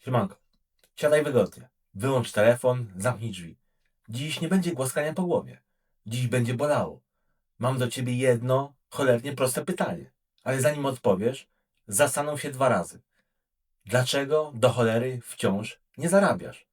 Siemanko. Siadaj wygodnie. Wyłącz telefon, zamknij drzwi. Dziś nie będzie głaskania po głowie. Dziś będzie bolało. Mam do ciebie jedno, cholernie proste pytanie. Ale zanim odpowiesz, zastanów się dwa razy. Dlaczego do cholery wciąż nie zarabiasz?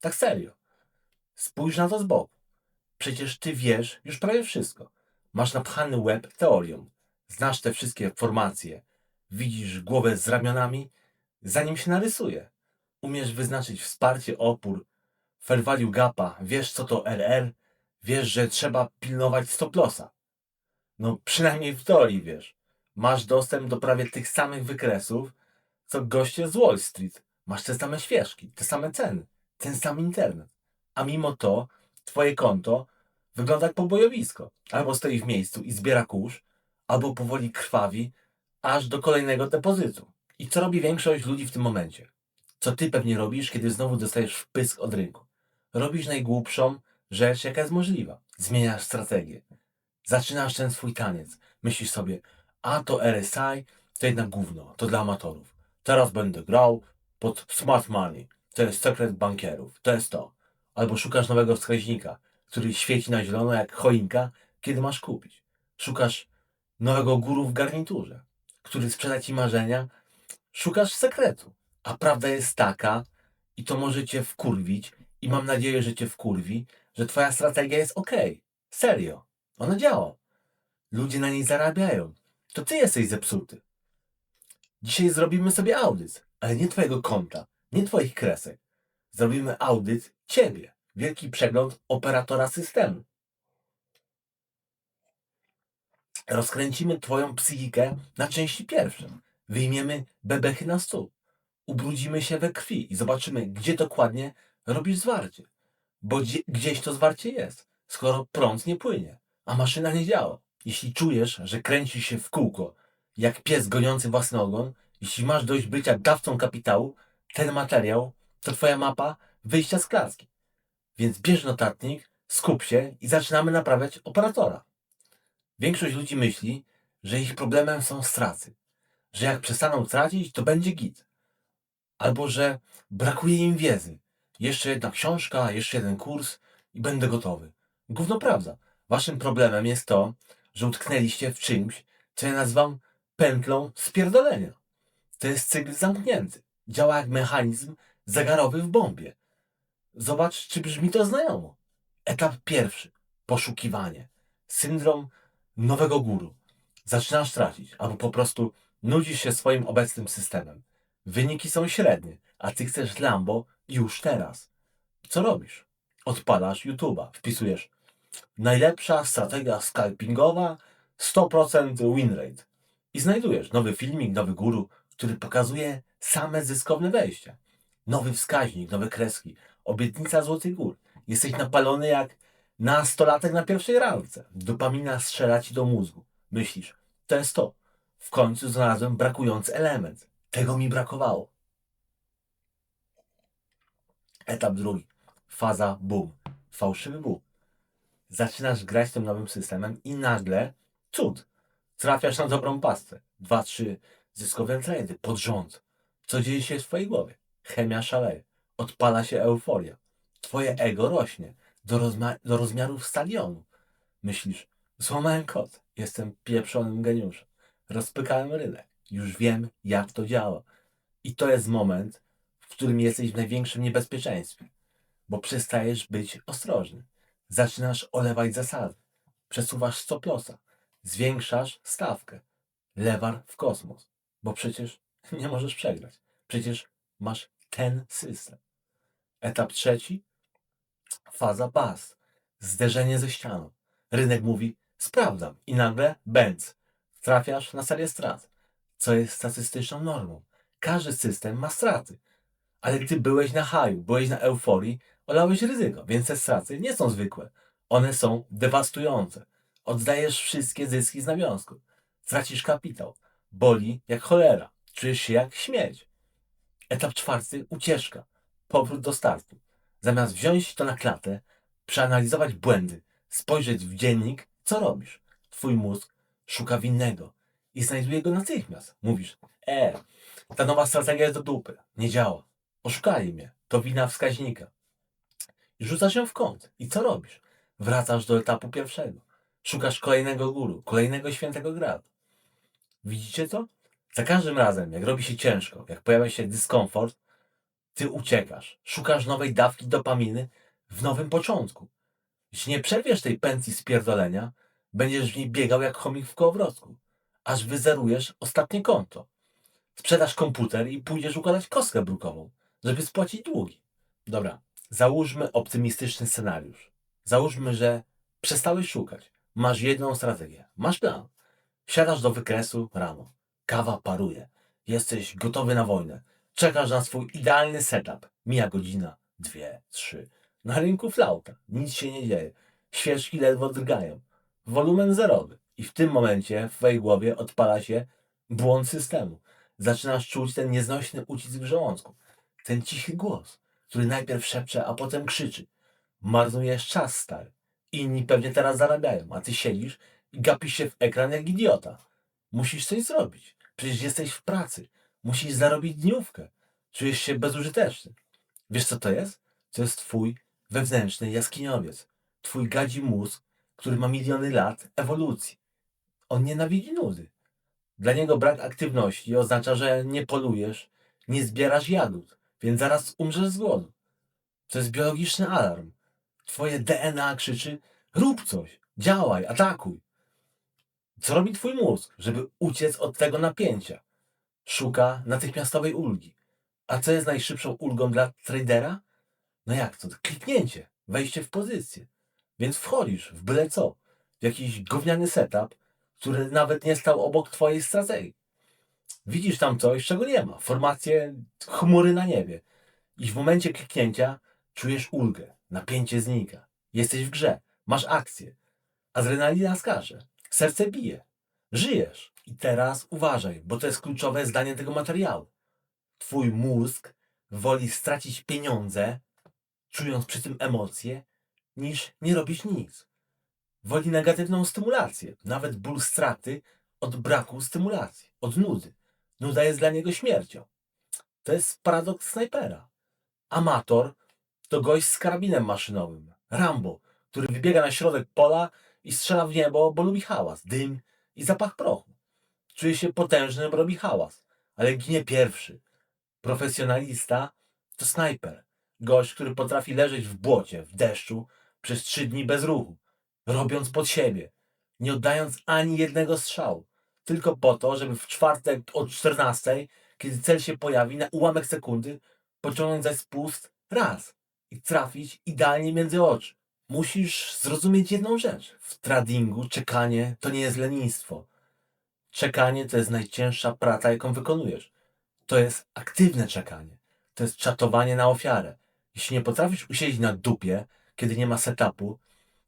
Tak serio. Spójrz na to z boku. Przecież ty wiesz już prawie wszystko. Masz napchany łeb teorią. Znasz te wszystkie formacje. Widzisz głowę z ramionami, zanim się narysuje. Umiesz wyznaczyć wsparcie, opór, fair value gapa, wiesz co to RR, wiesz, że trzeba pilnować stop lossa. No przynajmniej w teorii wiesz. Masz dostęp do prawie tych samych wykresów, co goście z Wall Street. Masz te same świeżki, te same ceny, ten sam internet. A mimo to twoje konto wygląda jak pobojowisko. Albo stoi w miejscu i zbiera kurz, albo powoli krwawi, aż do kolejnego depozytu. I co robi większość ludzi w tym momencie? Co ty pewnie robisz, kiedy znowu dostajesz wpysk od rynku? Robisz najgłupszą rzecz, jaka jest możliwa. Zmieniasz strategię. Zaczynasz ten swój taniec. Myślisz sobie, a to RSI to jednak gówno, to dla amatorów. Teraz będę grał pod smart money. To jest sekret bankierów. To jest to. Albo szukasz nowego wskaźnika, który świeci na zielono jak choinka, kiedy masz kupić. Szukasz nowego guru w garniturze, który sprzeda ci marzenia. Szukasz sekretu. A prawda jest taka, i to może cię wkurwić, i mam nadzieję, że cię wkurwi, że twoja strategia jest ok. Serio. Ona działa. Ludzie na niej zarabiają. To ty jesteś zepsuty. Dzisiaj zrobimy sobie audyt, ale nie twojego konta, nie twoich kresek. Zrobimy audyt ciebie. Wielki przegląd operatora systemu. Rozkręcimy twoją psychikę na części pierwsze. Wyjmiemy bebechy na stół. Ubrudzimy się we krwi i zobaczymy, gdzie dokładnie robisz zwarcie. Bo gdzie, gdzieś to zwarcie jest, skoro prąd nie płynie, a maszyna nie działa. Jeśli czujesz, że kręci się w kółko, jak pies goniący własny ogon, jeśli masz dość bycia dawcą kapitału, ten materiał to twoja mapa wyjścia z klatki. Więc bierz notatnik, skup się i zaczynamy naprawiać operatora. Większość ludzi myśli, że ich problemem są straty. Że jak przestaną tracić, to będzie git. Albo że brakuje im wiedzy. Jeszcze jedna książka, jeszcze jeden kurs i będę gotowy. Gówno prawda. Waszym problemem jest to, że utknęliście w czymś, co ja nazywam pętlą spierdolenia. To jest cykl zamknięty. Działa jak mechanizm zagarowy w bombie. Zobacz, czy brzmi to znajomo. Etap pierwszy. Poszukiwanie. Syndrom nowego guru. Zaczynasz tracić, albo po prostu nudzisz się swoim obecnym systemem. Wyniki są średnie, a ty chcesz Lambo już teraz. Co robisz? Odpalasz YouTube'a, wpisujesz najlepsza strategia scalpingowa 100% win rate i znajdujesz nowy filmik, nowy guru, który pokazuje same zyskowne wejścia. Nowy wskaźnik, nowe kreski, obietnica złotych gór. Jesteś napalony jak nastolatek na pierwszej randce. Dopamina strzela ci do mózgu. Myślisz, to jest to. W końcu znalazłem brakujący element. Tego mi brakowało. Etap drugi. Faza boom. Fałszywy boom. Zaczynasz grać tym nowym systemem i nagle cud. Trafiasz na dobrą pastę. Dwa, trzy zyskowe trendy pod rząd. Co dzieje się w twojej głowie? Chemia szaleje. Odpala się euforia. Twoje ego rośnie do, rozma- do rozmiarów stadionu. Myślisz, złamałem kod. Jestem pieprzonym geniuszem. Rozpykałem rynek. Już wiem, jak to działa. I to jest moment, w którym jesteś w największym niebezpieczeństwie, bo przestajesz być ostrożny. Zaczynasz olewać zasady. Przesuwasz stop lossa. Zwiększasz stawkę. Lewar w kosmos. Bo przecież nie możesz przegrać. Przecież masz ten system. Etap trzeci. Faza baz. Zderzenie ze ścianą. Rynek mówi, sprawdzam. I nagle bęc. Trafiasz na serię strat. Co jest statystyczną normą. Każdy system ma straty. Ale ty byłeś na haju, byłeś na euforii, olałeś ryzyko, więc te straty nie są zwykłe. One są dewastujące. Oddajesz wszystkie zyski z nawiązku. Tracisz kapitał. Boli jak cholera. Czujesz się jak śmierć. Etap czwarty, ucieczka. Powrót do startu. Zamiast wziąć to na klatę, przeanalizować błędy, spojrzeć w dziennik, co robisz? Twój mózg szuka winnego i znajduje go natychmiast. Mówisz, e, ta nowa strategia jest do dupy, nie działa. Oszukali mnie. To wina wskaźnika. I rzucasz ją w kąt. I co robisz? Wracasz do etapu pierwszego. Szukasz kolejnego guru, kolejnego świętego gradu. Widzicie to? Za każdym razem, jak robi się ciężko, jak pojawia się dyskomfort, ty uciekasz. Szukasz nowej dawki dopaminy w nowym początku. Jeśli nie przerwiesz tej pętli spierdolenia, będziesz w niej biegał jak chomik w kołowrotku, aż wyzerujesz ostatnie konto. Sprzedasz komputer i pójdziesz układać kostkę brukową, żeby spłacić długi. Dobra, załóżmy optymistyczny scenariusz. Załóżmy, że przestałeś szukać. Masz jedną strategię. Masz plan. Siadasz do wykresu rano. Kawa paruje. Jesteś gotowy na wojnę. Czekasz na swój idealny setup. Mija godzina, dwie, trzy. Na rynku flauta. Nic się nie dzieje. Świeżki ledwo drgają. Wolumen zerowy. I w tym momencie w twojej głowie odpala się błąd systemu. Zaczynasz czuć ten nieznośny ucisk w żołądku. Ten cichy głos, który najpierw szepcze, a potem krzyczy. Marnujesz czas, stary. Inni pewnie teraz zarabiają, a ty siedzisz i gapisz się w ekran jak idiota. Musisz coś zrobić. Przecież jesteś w pracy. Musisz zarobić dniówkę. Czujesz się bezużyteczny. Wiesz co to jest? To jest twój wewnętrzny jaskiniowiec. Twój gadzi mózg, który ma miliony lat ewolucji. On nienawidzi nudy. Dla niego brak aktywności oznacza, że nie polujesz, nie zbierasz jagód, więc zaraz umrzesz z głodu. To jest biologiczny alarm. Twoje DNA krzyczy: rób coś, działaj, atakuj. Co robi twój mózg, żeby uciec od tego napięcia? Szuka natychmiastowej ulgi. A co jest najszybszą ulgą dla tradera? No jak to? Kliknięcie, wejście w pozycję. Więc wchodzisz w byle co, w jakiś gówniany setup, który nawet nie stał obok twojej strategii. Widzisz tam coś, czego nie ma. Formacje chmury na niebie. I w momencie kliknięcia czujesz ulgę. Napięcie znika. Jesteś w grze. Masz akcję. Adrenalina skacze. Serce bije. Żyjesz. I teraz uważaj, bo to jest kluczowe zdanie tego materiału. Twój mózg woli stracić pieniądze, czując przy tym emocje, niż nie robić nic. Woli negatywną stymulację, nawet ból straty od braku stymulacji, od nudy. Nuda jest dla niego śmiercią. To jest paradoks snajpera. Amator to gość z karabinem maszynowym, Rambo, który wybiega na środek pola i strzela w niebo, bo lubi hałas, dym i zapach prochu. Czuje się potężny, bo robi hałas, ale ginie pierwszy. Profesjonalista to snajper. Gość, który potrafi leżeć w błocie, w deszczu przez trzy dni bez ruchu, robiąc pod siebie, nie oddając ani jednego strzału, tylko po to, żeby w czwartek od 14, kiedy cel się pojawi, na ułamek sekundy pociągnąć za spust raz i trafić idealnie między oczy. Musisz zrozumieć jedną rzecz. W tradingu czekanie to nie jest lenistwo. Czekanie to jest najcięższa praca, jaką wykonujesz. To jest aktywne czekanie. To jest czatowanie na ofiarę. Jeśli nie potrafisz usiedzieć na dupie, kiedy nie ma setupu,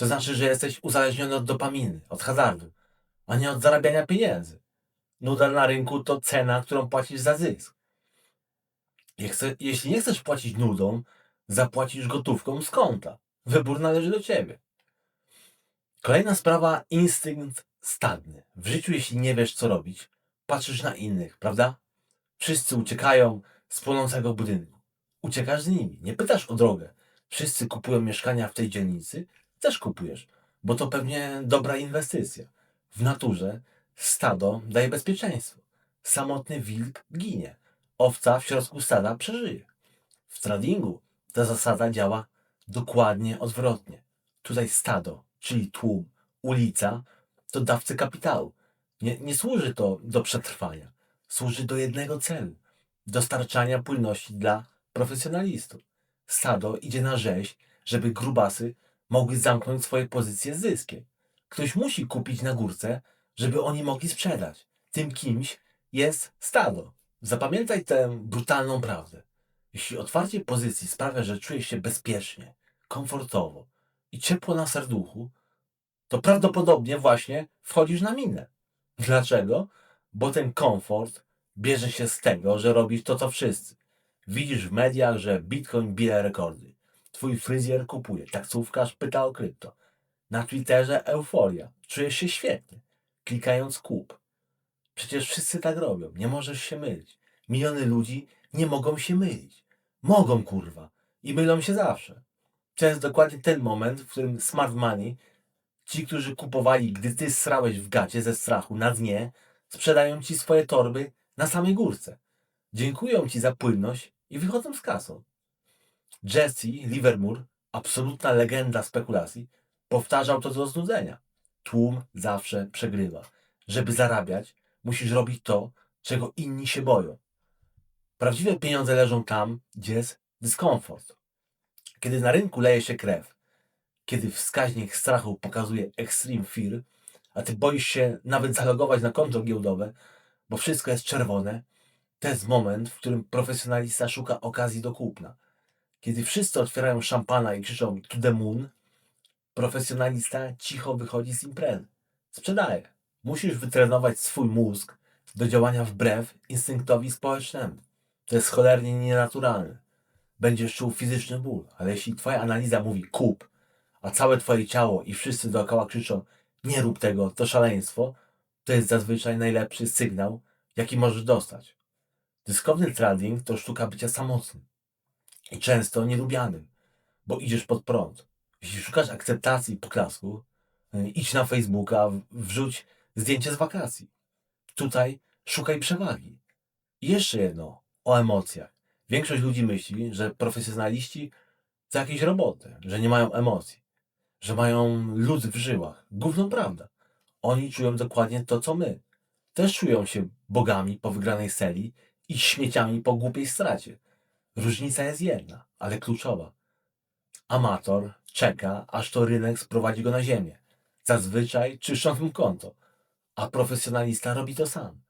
to znaczy, że jesteś uzależniony od dopaminy, od hazardu, a nie od zarabiania pieniędzy. Nuda na rynku to cena, którą płacisz za zysk. Jeśli nie chcesz płacić nudą, zapłacisz gotówką z konta. Wybór należy do ciebie. Kolejna sprawa, instynkt stadny. W życiu, jeśli nie wiesz, co robić, patrzysz na innych, prawda? Wszyscy uciekają z płonącego budynku. Uciekasz z nimi, nie pytasz o drogę. Wszyscy kupują mieszkania w tej dzielnicy, też kupujesz, bo to pewnie dobra inwestycja. W naturze stado daje bezpieczeństwo. Samotny wilk ginie. Owca w środku stada przeżyje. W tradingu ta zasada działa dokładnie odwrotnie. Tutaj stado, czyli tłum, ulica, to dawcy kapitału. Nie, nie służy to do przetrwania. Służy do jednego celu dostarczania płynności dla profesjonalistów. Stado idzie na rzeź, żeby grubasy mogły zamknąć swoje pozycje z zyskiem. Ktoś musi kupić na górce, żeby oni mogli sprzedać. Tym kimś jest stado. Zapamiętaj tę brutalną prawdę. Jeśli otwarcie pozycji sprawia, że czujesz się bezpiecznie, komfortowo i ciepło na serduchu, to prawdopodobnie właśnie wchodzisz na minę. Dlaczego? Bo ten komfort bierze się z tego, że robisz to, co wszyscy. Widzisz w mediach, że Bitcoin bije rekordy. Twój fryzjer kupuje, taksówkarz pyta o krypto. Na Twitterze euforia. Czujesz się świetnie, klikając kup. Przecież wszyscy tak robią, nie możesz się mylić. Miliony ludzi nie mogą się mylić. Mogą, kurwa. I mylą się zawsze. To jest dokładnie ten moment, w którym smart money, ci, którzy kupowali, gdy ty srałeś w gacie ze strachu na dnie, sprzedają ci swoje torby na samej górce. Dziękują ci za płynność i wychodzą z kasą. Jesse Livermore, absolutna legenda spekulacji, powtarzał to do znudzenia. Tłum zawsze przegrywa. Żeby zarabiać, musisz robić to, czego inni się boją. Prawdziwe pieniądze leżą tam, gdzie jest dyskomfort. Kiedy na rynku leje się krew, kiedy wskaźnik strachu pokazuje extreme fear, a ty boisz się nawet zalogować na konto giełdowe, bo wszystko jest czerwone, to jest moment, w którym profesjonalista szuka okazji do kupna. Kiedy wszyscy otwierają szampana i krzyczą to the moon, profesjonalista cicho wychodzi z imprezy. Sprzedaje. Musisz wytrenować swój mózg do działania wbrew instynktowi społecznemu. To jest cholernie nienaturalne. Będziesz czuł fizyczny ból, ale jeśli twoja analiza mówi kup, a całe twoje ciało i wszyscy dookoła krzyczą nie rób tego, to szaleństwo, to jest zazwyczaj najlepszy sygnał, jaki możesz dostać. Dyskowny trading to sztuka bycia samotnym i często nielubianym, bo idziesz pod prąd. Jeśli szukasz akceptacji i poklasku, y, idź na Facebooka, wrzuć zdjęcie z wakacji. Tutaj szukaj przewagi. I jeszcze jedno o emocjach. Większość ludzi myśli, że profesjonaliści to jakieś roboty, że nie mają emocji, że mają lód w żyłach. Gówno prawda. Oni czują dokładnie to, co my. Też czują się bogami po wygranej serii i śmieciami po głupiej stracie. Różnica jest jedna, ale kluczowa. Amator czeka, aż to rynek sprowadzi go na ziemię. Zazwyczaj czyszcząc mu konto, a profesjonalista robi to sam,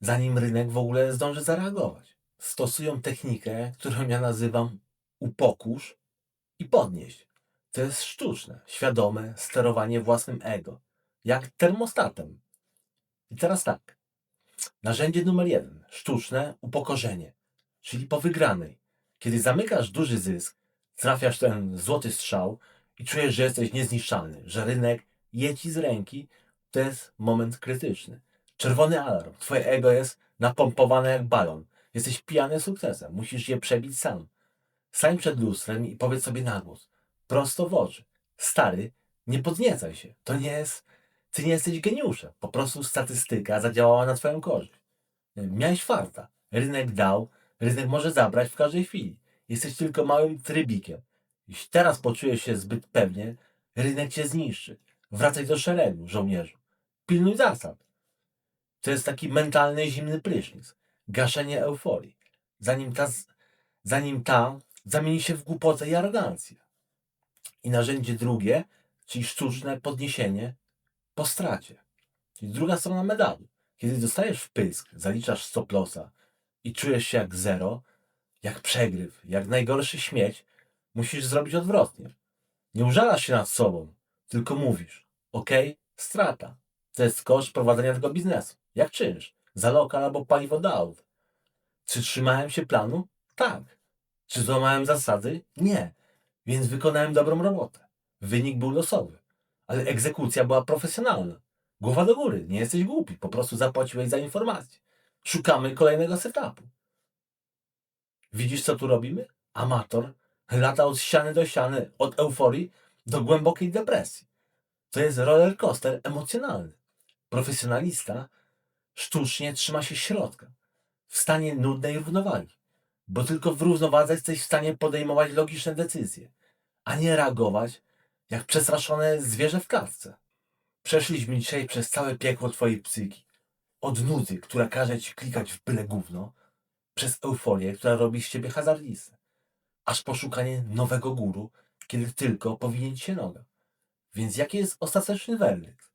zanim rynek w ogóle zdąży zareagować. Stosują technikę, którą ja nazywam upokórz i podnieść. To jest sztuczne, świadome sterowanie własnym ego, jak termostatem. I teraz tak. Narzędzie numer jeden. Sztuczne upokorzenie, czyli po wygranej. Kiedy zamykasz duży zysk, trafiasz ten złoty strzał i czujesz, że jesteś niezniszczalny, że rynek je ci z ręki, to jest moment krytyczny. Czerwony alarm. Twoje ego jest napompowane jak balon. Jesteś pijany sukcesem. Musisz je przebić sam. Stań przed lustrem i powiedz sobie na głos, prosto w oczy. Stary, nie podniecaj się. To nie jest... Ty nie jesteś geniuszem. Po prostu statystyka zadziałała na twoją korzyść. Miałeś farta. Rynek dał, rynek może zabrać w każdej chwili. Jesteś tylko małym trybikiem. Jeśli teraz poczujesz się zbyt pewnie, rynek cię zniszczy. Wracaj do szeregu, żołnierzu. Pilnuj zasad. To jest taki mentalny zimny prysznic. Gaszenie euforii. Zanim ta, zanim ta zamieni się w głupotę i arogancję. I narzędzie drugie, czyli sztuczne podniesienie po stracie. Czyli druga strona medalu. Kiedy dostajesz w pysk, zaliczasz stop lossa i czujesz się jak zero, jak przegryw, jak najgorszy śmieć, musisz zrobić odwrotnie. Nie użalasz się nad sobą, tylko mówisz, ok, strata. To jest koszt prowadzenia tego biznesu. Jak czynsz? Za lokal albo paliwo do. Czy trzymałem się planu? Tak. Czy złamałem zasady? Nie. Więc wykonałem dobrą robotę. Wynik był losowy, ale egzekucja była profesjonalna. Głowa do góry, nie jesteś głupi, po prostu zapłaciłeś za informację. Szukamy kolejnego setupu. Widzisz, co tu robimy? Amator lata od ściany do ściany, od euforii do głębokiej depresji. To jest roller coaster emocjonalny. Profesjonalista sztucznie trzyma się środka, w stanie nudnej równowagi, bo tylko w równowadze jesteś w stanie podejmować logiczne decyzje, a nie reagować jak przestraszone zwierzę w klatce. Przeszliśmy dzisiaj przez całe piekło twojej psyki. Od nudy, która każe ci klikać w byle gówno, przez euforię, która robi z ciebie hazardistę, aż po szukanie nowego guru, kiedy tylko powinien ci się noga. Więc jaki jest ostateczny werdykt?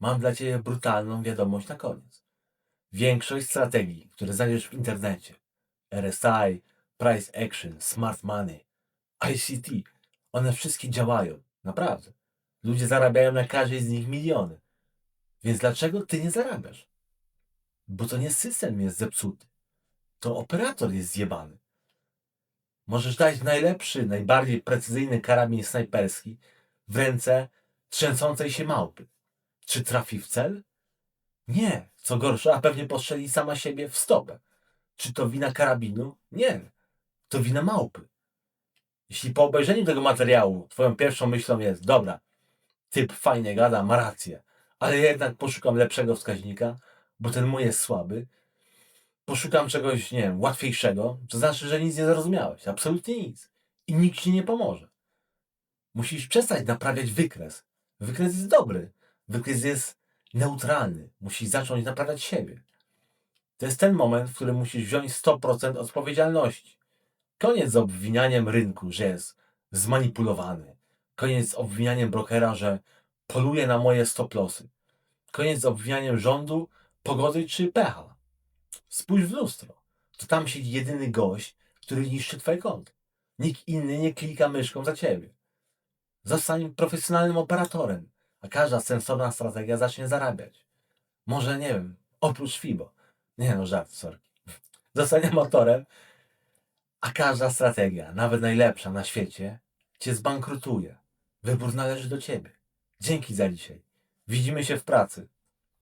Mam dla ciebie brutalną wiadomość na koniec. Większość strategii, które znajdziesz w internecie, RSI, Price Action, Smart Money, ICT, one wszystkie działają. Naprawdę. Ludzie zarabiają na każdej z nich miliony. Więc dlaczego ty nie zarabiasz? Bo to nie system jest zepsuty. To operator jest zjebany. Możesz dać najlepszy, najbardziej precyzyjny karabin snajperski w ręce trzęsącej się małpy. Czy trafi w cel? Nie. Co gorsza, a pewnie postrzeli sama siebie w stopę. Czy to wina karabinu? Nie. to wina małpy. Jeśli po obejrzeniu tego materiału twoją pierwszą myślą jest, dobra, typ fajnie gada, ma rację, ale jednak poszukam lepszego wskaźnika, bo ten mój jest słaby, poszukam czegoś, nie wiem, łatwiejszego, to znaczy, że nic nie zrozumiałeś. Absolutnie nic. I nikt ci nie pomoże. Musisz przestać naprawiać wykres. Wykres jest dobry. Wykres jest neutralny. Musisz zacząć naprawiać siebie. To jest ten moment, w którym musisz wziąć 100% odpowiedzialności. Koniec z obwinianiem rynku, że jest zmanipulowany. Koniec z obwinianiem brokera, że poluje na moje stop-lossy. Koniec z obwinianiem rządu, pogody czy pecha. Spójrz w lustro. To tam siedzi jedyny gość, który niszczy twoje konto. Nikt inny nie klika myszką za ciebie. Zostań profesjonalnym operatorem, a każda sensowna strategia zacznie zarabiać. Może, nie wiem, oprócz FIBO. Nie no, żart, sorry. Zostań motorem, a każda strategia, nawet najlepsza na świecie, cię zbankrutuje. Wybór należy do ciebie. Dzięki za dzisiaj. Widzimy się w pracy.